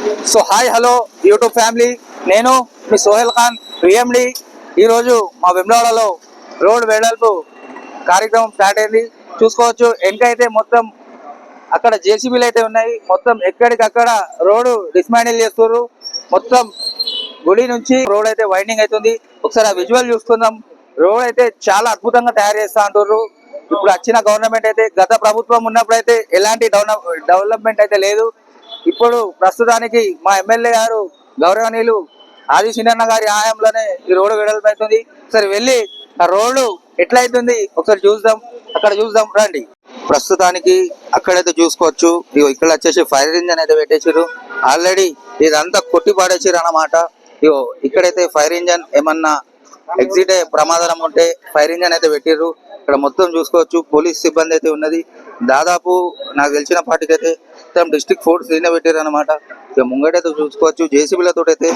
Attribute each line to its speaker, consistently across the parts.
Speaker 1: So hi hello YouTube family. నేను మీ Sohel Khan PMD ఈరోజు మా వెమ్లవాడలో రోడ్ వెడల్పు కార్యక్రమం స్టార్ట్ అయింది. చూసుకోవచ్చు వెనకైతే మొత్తం అక్కడ జేసీబీలు అయితే ఉన్నాయి. మొత్తం ఎక్కడికక్కడ రోడ్డు డిస్మాండిల్ చేస్తున్నారు మొత్తం గుడి నుంచి రోడ్ అయితే వైండింగ్ అవుతుంది. ఒకసారి ఆ విజువల్ చూసుకుందాం. రోడ్ అయితే చాలా అద్భుతంగా తయారు చేస్తా అంటున్నారు ఇప్పుడు వచ్చిన గవర్నమెంట్ అయితే గత ప్రభుత్వం ఉన్నప్పుడు అయితే ఎలాంటి డెవలప్మెంట్ అయితే లేదు. ఇప్పుడు ప్రస్తుతానికి మా ఎమ్మెల్యే గారు గౌరవనీయులు ఆది సినన్న గారి ఆయంలోనే ఈ రోడ్డు వెడల్పు అవుతుంది ఒకసారి వెళ్ళి ఆ రోడ్డు ఎట్లయితుంది? ఒకసారి చూద్దాం. అక్కడ చూద్దాం. రండి. ప్రస్తుతానికి అక్కడైతే చూసుకోవచ్చు. ఇగో ఇక్కడ వచ్చేసి ఫైర్ ఇంజన్ అయితే పెట్టేసారు ఆల్రెడీ ఇదంతా కొట్టి పాడేసారు అన్నమాట. ఇగో ఇక్కడైతే ఫైర్ ఇంజన్ ఏమన్నా ఎగ్జిట్ అయ్యే ప్రమాదం ఉంటే ఫైర్ ఇంజన్ అయితే పెట్టిర్రు. ఇక్కడ మొత్తం చూసుకోవచ్చు. పోలీస్ సిబ్బంది అయితే ఉన్నది. దాదాపు నాకు తెలిసిన పార్టీకి అయితే మొత్తం డిస్ట్రిక్ట్ ఫోర్స్ దీనే పెట్టారు అనమాట ఇక ముంగటైతే చూసుకోవచ్చు. జేసీబీలతో అయితే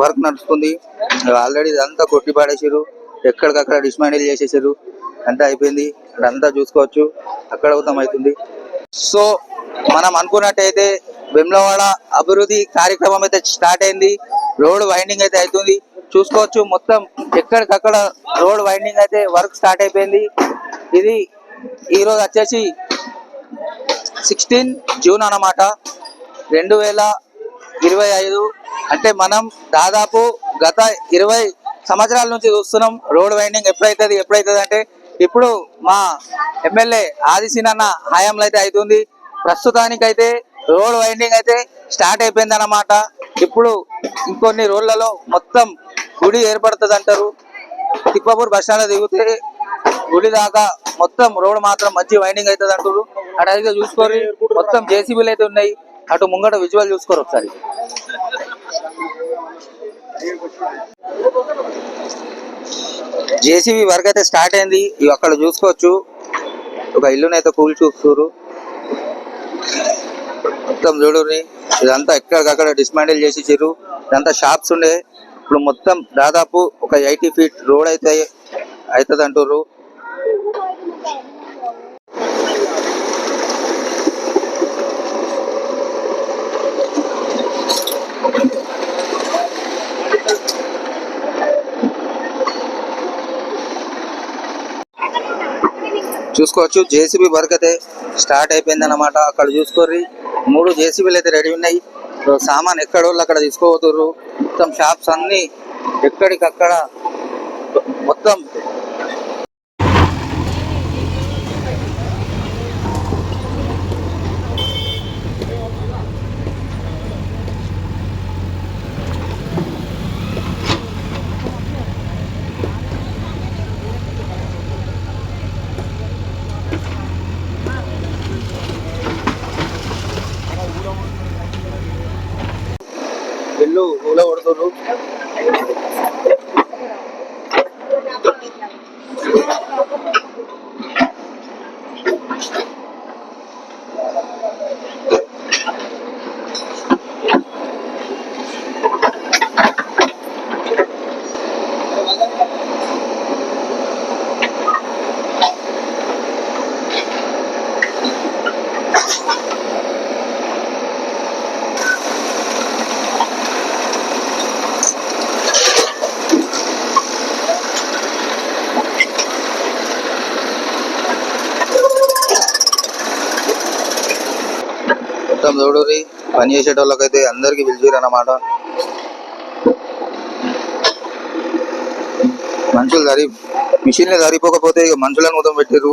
Speaker 1: వర్క్ నడుస్తుంది. ఆల్రెడీ ఇదంతా కొట్టి పాడేసారు ఎక్కడికక్కడ డిస్మాండిల్ చేసేసారు అంతా అయిపోయింది. అదంతా చూసుకోవచ్చు. అక్కడ అవుతాం అవుతుంది సో మనం అనుకున్నట్టయితే వెమ్లవాడ అభివృద్ధి కార్యక్రమం అయితే స్టార్ట్ అయింది. రోడ్ వైండింగ్ అయితే అవుతుంది. చూసుకోవచ్చు. మొత్తం ఎక్కడికక్కడ రోడ్ వైండింగ్ అయితే వర్క్ స్టార్ట్ అయిపోయింది. ఇది ఈరోజు వచ్చేసి సిక్స్టీన్ జూన్ అన్నమాట. రెండు వేల ఇరవై ఐదు. అంటే మనం దాదాపు గత ఇరవై సంవత్సరాల నుంచి చూస్తున్నాం రోడ్ వైండింగ్ ఎప్పుడైతుంది ఎప్పుడైతుంది అంటే ఇప్పుడు మా ఎమ్మెల్యే ఆదిశీనన్న హయాంలో అయితే అవుతుంది. ప్రస్తుతానికైతే రోడ్ వైండింగ్ అయితే స్టార్ట్ అయిపోయింది అన్నమాట ఇప్పుడు ఇంకొన్ని రోజులలో మొత్తం గుడి ఏర్పడుతుంది అంటారు తిప్పపూర్ బస్ స్టాండ్ దిగితే గుడి దాకా మొత్తం రోడ్ మాత్రం మంచి వైండింగ్ అవుతుంది అంటారు అటు అయితే చూసుకోరు మొత్తం జేసీబీలు అయితే ఉన్నాయి. అటు ముంగట విజువల్ చూసుకోరు ఒకసారి. జేసీబీ వర్క్ అయితే స్టార్ట్ అయింది. ఇవి అక్కడ చూసుకోవచ్చు. ఒక ఇల్లునైతే కూల్ చూస్తారు మొత్తం చూడుర్రి. ఇదంతా ఎక్కడికక్కడ డిస్మాండిల్ చేసేసారు ఇదంతా షాప్స్ ఉండే. ఇప్పుడు మొత్తం దాదాపు ఒక ఎయిటీ ఫీట్ రోడ్ అయితే అవుతుంది అంటారు చూసుకోవచ్చు. జేసీబీ వర్క్ అయితే స్టార్ట్ అయిపోయింది అనమాట అక్కడ చూసుకోర్రి. మూడు జేసీబీలు అయితే రెడీ ఉన్నాయి. సామాన్ ఎక్కడోళ్ళు అక్కడ తీసుకోపోతుర్రు మొత్తం షాప్స్ అన్ని ఎక్కడికక్కడ మొత్తం ఇల్లు ఊళ్ళో కొడుతుర్రు మొత్తం చూడుర్రి. పని చేసేటోళ్ళకైతే అందరికి పిలిచిరు అన్నమాట. మనుషులు సరి మిషన్లు సరిపోకపోతే ఇక మనుషులను మొత్తం పెట్టిర్రు.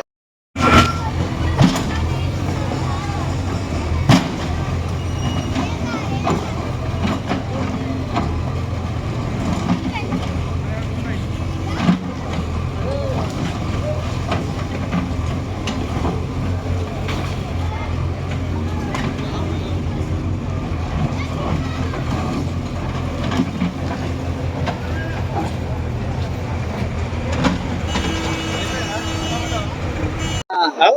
Speaker 1: సో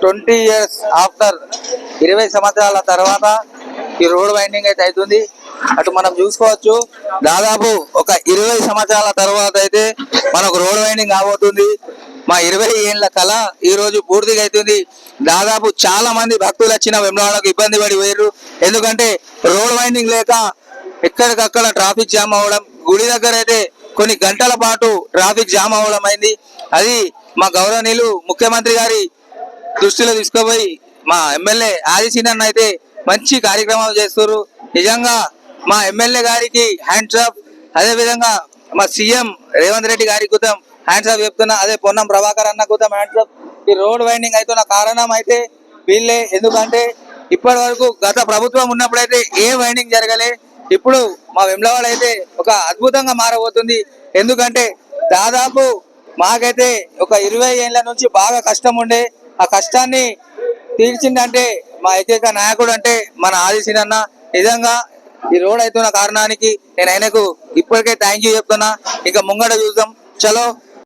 Speaker 1: ట్వంటీ ఇయర్స్ ఆఫ్టర్ ఇరవై సంవత్సరాల తర్వాత ఈ రోడ్ వైండింగ్ అయితే అవుతుంది. అటు మనం చూసుకోవచ్చు దాదాపు ఒక ఇరవై సంవత్సరాల తర్వాత అయితే మనకు రోడ్ వైండింగ్ కాబోతుంది. మా ఇరవై ఏళ్ళ కళ ఈ రోజు పూర్తిగా అవుతుంది. దాదాపు చాలా మంది భక్తులు వచ్చిన వెమ్లవాడకు ఇబ్బంది పడి పోయారు ఎందుకంటే రోడ్ వైండింగ్ లేక ఎక్కడికక్కడ ట్రాఫిక్ జామ్ అవ్వడం గుడి దగ్గర అయితే కొన్ని గంటల పాటు ట్రాఫిక్ జామ్ అవ్వడం అయింది. అది మా గౌరవనీయులు ముఖ్యమంత్రి గారి దృష్టిలో తీసుకుపోయి మా ఎమ్మెల్యే ఆదిశీనన్న అయితే మంచి కార్యక్రమాలు చేస్తారు నిజంగా మా ఎమ్మెల్యే గారికి హ్యాండ్స్ ఆఫ్ అదే విధంగా మా సీఎం రేవంత్ రెడ్డి గారి కుతం హ్యాండ్స్ ఆఫ్ చెప్తున్నా అదే పొన్నం ప్రభాకర్ అన్న కుతం హ్యాండ్స్ ఆఫ్. ఈ రోడ్ వైండింగ్ అవుతున్న కారణం అయితే వీళ్ళే. ఎందుకంటే ఇప్పటి వరకు గత ప్రభుత్వం ఉన్నప్పుడైతే ఏ వైండింగ్ జరగలే. ఇప్పుడు మా వెమ్లవాడ అయితే ఒక అద్భుతంగా మారబోతుంది. ఎందుకంటే దాదాపు మాకైతే ఒక ఇరవై ఏళ్ళ నుంచి బాగా కష్టం ఉండే. ఆ కష్టాన్ని తీర్చిందంటే మా ఏకైక నాయకుడు అంటే మన ఆదిశీనన్న నిజంగా ఈ రోడ్ అవుతున్న కారణానికి నేను ఆయనకు ఇప్పటికే థ్యాంక్ యూ చెప్తున్నా. ఇంకా ముంగట చూద్దాం. చలో.